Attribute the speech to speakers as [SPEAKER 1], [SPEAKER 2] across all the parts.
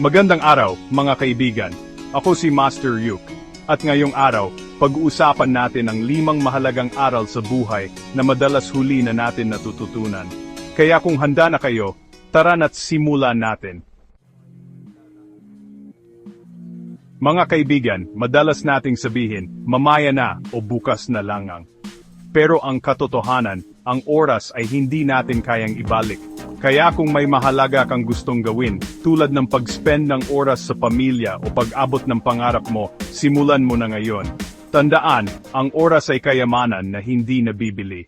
[SPEAKER 1] Magandang araw, mga kaibigan. Ako si Master Yuk. At ngayong araw, pag-uusapan natin ang limang mahalagang aral sa buhay na madalas huli na natin natututunan. Kaya kung handa na kayo, tara na't simulan natin. Mga kaibigan, madalas nating sabihin, mamaya na o bukas na langang. Pero ang katotohanan, ang oras ay hindi natin kayang ibalik. Kaya kung may mahalaga kang gustong gawin, tulad ng pag-spend ng oras sa pamilya o pag-abot ng pangarap mo, simulan mo na ngayon. Tandaan, ang oras ay kayamanan na hindi nabibili.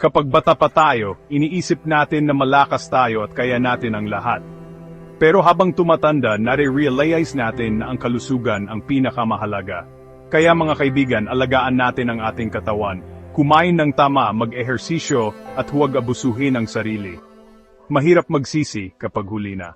[SPEAKER 1] Kapag bata pa tayo, iniisip natin na malakas tayo at kaya natin ang lahat. Pero habang tumatanda, nare-realize natin na ang kalusugan ang pinakamahalaga. Kaya mga kaibigan, alagaan natin ang ating katawan. Kumain ng tama, mag-ehersisyo, at huwag abusuhin ang sarili. Mahirap magsisi kapag huli na.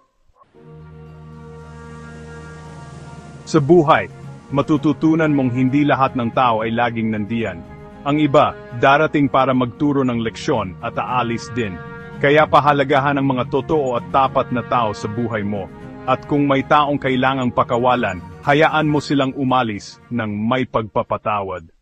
[SPEAKER 1] Sa buhay, matututunan mong hindi lahat ng tao ay laging nandiyan. Ang iba, darating para magturo ng leksyon at aalis din. Kaya pahalagahan ang mga totoo at tapat na tao sa buhay mo. At kung may taong kailangang pakawalan, hayaan mo silang umalis ng may pagpapatawad.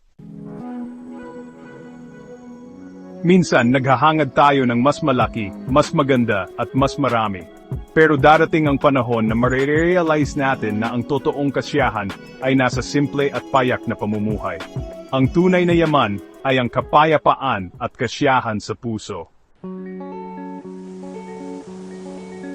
[SPEAKER 1] Minsan, naghahangad tayo ng mas malaki, mas maganda, at mas marami. Pero darating ang panahon na marirealize natin na ang totoong kasiyahan ay nasa simple at payak na pamumuhay. Ang tunay na yaman ay ang kapayapaan at kasiyahan sa puso.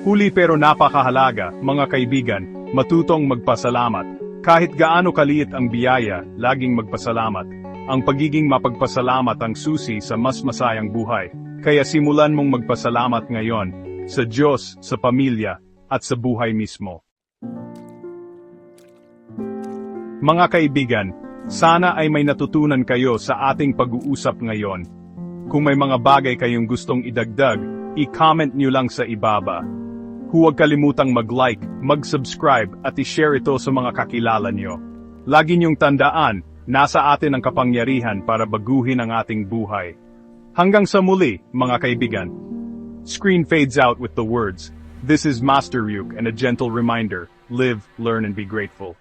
[SPEAKER 1] Huli pero napakahalaga, mga kaibigan, matutong magpasalamat. Kahit gaano kaliit ang biyaya, laging magpasalamat. Ang pagiging mapagpasalamat ang susi sa mas masayang buhay. Kaya simulan mong magpasalamat ngayon, sa Diyos, sa pamilya, at sa buhay mismo. Mga kaibigan, sana ay may natutunan kayo sa ating pag-uusap ngayon. Kung may mga bagay kayong gustong idagdag, i-comment nyo lang sa ibaba. Huwag kalimutang mag-like, mag-subscribe at i-share ito sa mga kakilala nyo. Lagi niyong tandaan, nasa atin ang kapangyarihan para baguhin ang ating buhay. Hanggang sa muli, mga kaibigan. Screen fades out with the words, This is Master Ryuk and a gentle reminder, live, learn and be grateful.